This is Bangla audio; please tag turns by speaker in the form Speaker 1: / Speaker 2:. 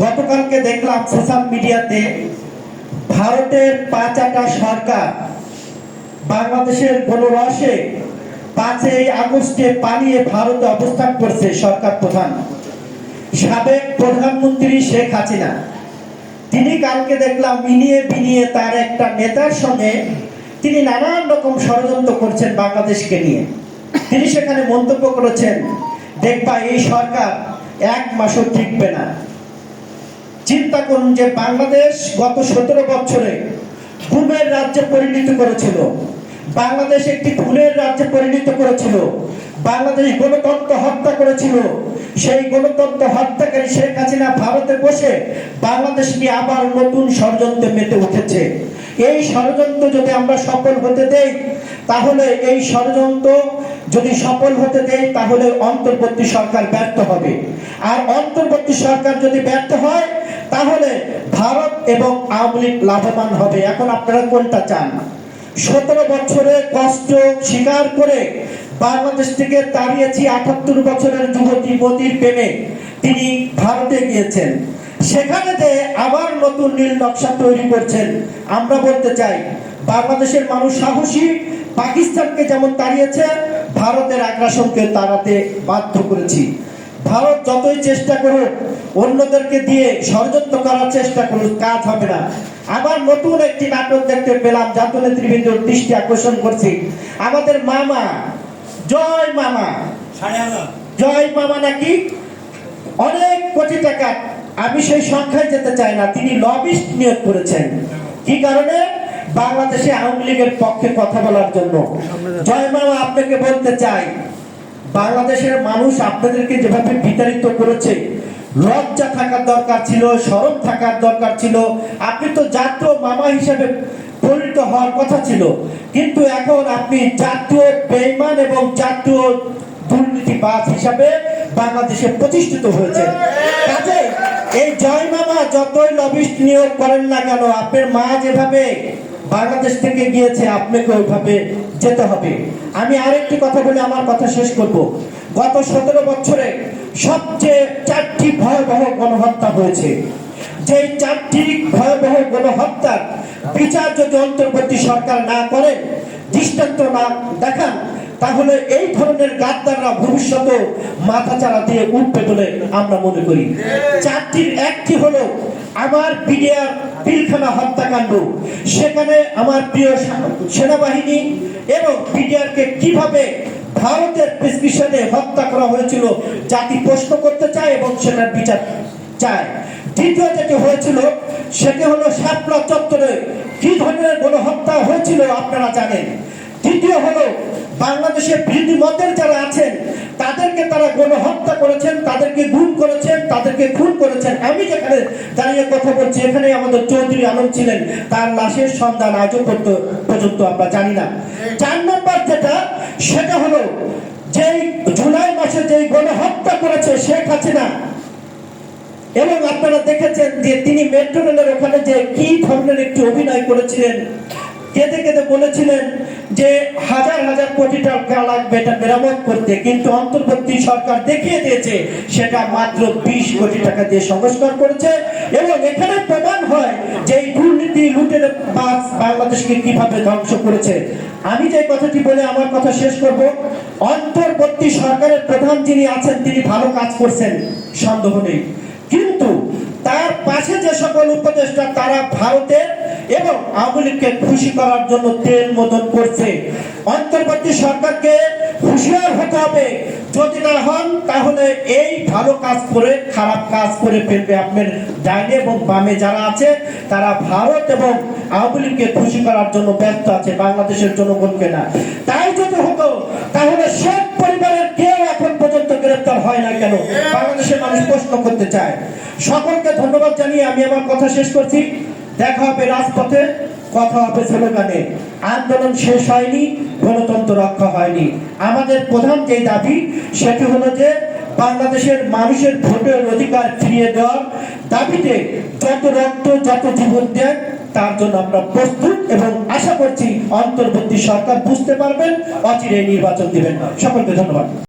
Speaker 1: গতকালকে দেখলাম সোশ্যাল মিডিয়াতে ভারতের পাঁচাটা সরকার বাংলাদেশের গণরসে পাঁচই আগস্টে পালিয়ে ভারতে অবস্থান করছে সরকার প্রধান। সাবেক প্রধানমন্ত্রী শেখ হাসিনা। তিনি কালকে দেখলাম মিলিয়ে বিনিয়ে তার একটা নেতার সঙ্গে তিনি নানান রকম ষড়যন্ত্র করছেন বাংলাদেশকে নিয়ে। তিনি সেখানে মন্তব্য করেছেন দেখবা এই সরকার এক মাসও টিকবে না। চিন্তা করুন যে বাংলাদেশ গত সতেরো বছরে ঘুমের রাজ্যে পরিণত করেছিল। বাংলাদেশ একটি খুনের রাজ্যে পরিণত করেছিল। বাংলাদেশ গণতন্ত্র হত্যা করেছিল। সেই গণতন্ত্র হত্যাকারী শেখ হাসিনা ভারতে বসে বাংলাদেশ নিয়ে আবার নতুন ষড়যন্ত্রে মেতে উঠেছে। এই ষড়যন্ত্র যদি আমরা সফল হতে দেই, তাহলে এই ষড়যন্ত্র যদি সফল হতে দেই, তাহলে অন্তর্বর্তী সরকার ব্যর্থ হবে। আর অন্তর্বর্তী সরকার যদি ব্যর্থ হয় তাহলে ভারত এবং আওয়ামী লীগ লাভবান হবে। এখন আপনারা কোনটা চান? সতেরো বছরে কষ্ট স্বীকার করে বাংলাদেশ থেকে তাড়িয়েছি আটাত্তর বছরের যুবতী মোদির প্রেমে তিনি ভারতে গিয়েছেন। সেখানে যে আবার নতুন নীল নকশা তৈরি করছেন, আমরা বলতে চাই, বাংলাদেশের মানুষ সাহসী, পাকিস্তানকে যেমন তাড়িয়েছে, ভারতের আগ্রাসনকে তাড়াতে বাধ্য করেছি। ভারত যতই চেষ্টা করুক অন্যদেরকে দিয়ে ষড়যন্ত্র করার চেষ্টা করুক কাজ হবে না। আবার নতুন একটি নাটক দেখতে পেলাম জাতীয় নেতৃবৃন্দর দৃষ্টি আকর্ষণ করছি। আমাদের মামা জয় মামা। জয় মামা নাকি? অনেক কোটি টাকা। আমি সেই সংখ্যায় যেতে চাই না তিনি লবিস্ট নিয়োগ করেছেন। কি কারণে? বাংলাদেশে আওয়ামী লীগের পক্ষে কথা বলার জন্য। জয় মামা আপনাকে বলতে চাই বাংলাদেশের মানুষ আপনাদেরকে যেভাবে বিতাড়িত করেছে লজ্জা থাকার দরকার ছিল, শরম থাকার দরকার ছিল। আপনি তো জাতীয় মামা হিসেবে পরিণত হওয়ার কথা ছিল। কিন্তু এখন আপনি জাতীয় বেইমান এবং জাতীয় দুর্নীতিবাজ হিসাবে বাংলাদেশে প্রতিষ্ঠিত হয়েছে কাজে এই জয় মামা যতই লবিস্ট নিয়োগ করেন না কেন, আপনার মা যেভাবে বাংলাদেশ থেকে গিয়েছে, আপনাকে ওইভাবে যেতে হবে। আমি আরেকটি কথা বলে আমার কথা শেষ করব। গত সতেরো বছরে সবচেয়ে চারটি ভয়াবহ গণহত্যা হয়েছে। যে চারটি ভয়াবহ গণহত্যার বিচার যদি অন্তর্বর্তী সরকার না করেন দৃষ্টান্ত না দেখান, তাহলে এই ধরনের গাদ্দাররা ভবিষ্যতে মাথা চারা দিয়ে উঠবে বলে আমরা মনে করি। চারটির একটি হলো আমার বিডিআর পিলখানা হত্যাকাণ্ড। সেখানে আমার প্রিয় সেনাবাহিনী এবং বিডিআরকে কীভাবে ভারতের প্রেসক্রিপশনে হত্যা করা হয়েছিল। জাতি প্রশ্ন করতে চায় এবং সেটার বিচার চায়। দ্বিতীয় যেটি হয়েছিল, সেটি হলো শাপলা চত্বরে কি ধরনের গণহত্যা হয়েছিল আপনারা জানেন? তৃতীয় হলো, বাংলাদেশের বিরোধী মতের যারা আছেন, তাদেরকে তারা গণহত্যা করেছেন, তাদেরকে গুম করেছেন, তাদেরকে খুন করেছেন। আমি যেখানে দাঁড়িয়ে কথা বলছি এখানে আমাদের চৌধুরী আলম ছিলেন। তার লাশের সন্ধান আজও পর্যন্ত আমরা জানি না। চার নম্বর যেটা সেটা হলো যেই জুলাই মাসে যেই করেছে শেখ হাসিনা, এবং আপনারা দেখেছেন যে তিনি মেট্রো রেলের ওখানে যে কি ধরনের একটি অভিনয় করেছিলেন, কেঁদে কেঁদে বলেছিলেন যে হাজার হাজার কোটি টাকা লাগবে এটা মেরামত করতে, কিন্তু অন্তর্বর্তী সরকার দেখিয়ে দিয়েছে সেটা মাত্র বিশ কোটি টাকা দিয়ে সংস্কার করেছে, এবং এখানে প্রমাণ হয় যে এই বাংলাদেশকে কীভাবে ধ্বংস করেছে? আমি যে কথাটি বলে আমার কথা শেষ করব, অন্তর্বর্তী সরকারের প্রধান যিনি আছেন, তিনি ভালো কাজ করছেন, সন্দেহ নেই। কিন্তু তার পাশে যে সকল উপদেষ্টা, তারা ভারতের এবং আওয়ামী লীগকে খুশি করার জন্য তেল মদন করছে। অন্তর্বর্তী সরকারকে হুঁশিয়ার হবে। যদি না হন, তাহলে এই ভালো কাজ করে, খারাপ কাজ করে ফেলবে আপনার ডাইনে এবং বামে যারা আছে, তারা ভারত এবং আওয়ামী লীগকে খুশি করার জন্য ব্যস্ত আছে, বাংলাদেশের জনগণকে না। তাই যদি হতো, তাহলে সব পরিবারের কেউ এখন পর্যন্ত গ্রেফতার হয় না কেন? বাংলাদেশের মানুষ প্রশ্ন করতে চায়। সকলকে ধন্যবাদ জানিয়ে আমি আমার কথা শেষ করছি। দেখা হবে রাজপথে। কথা হবে স্লোগানে। আন্দোলন শেষ হয়নি, গণতন্ত্র রক্ষা হয়নি। আমাদের প্রধান যে দাবি, সেটি হলো যে বাংলাদেশের মানুষের ভোটের অধিকার ফিরিয়ে দেওয়ার দাবিতে যত রক্ত, যত জীবন দেন, তার জন্য আমরা প্রস্তুত এবং আশা করছি অন্তর্বর্তী সরকার বুঝতে পারবেন অচিরে নির্বাচন দিবেন। সকলকে ধন্যবাদ।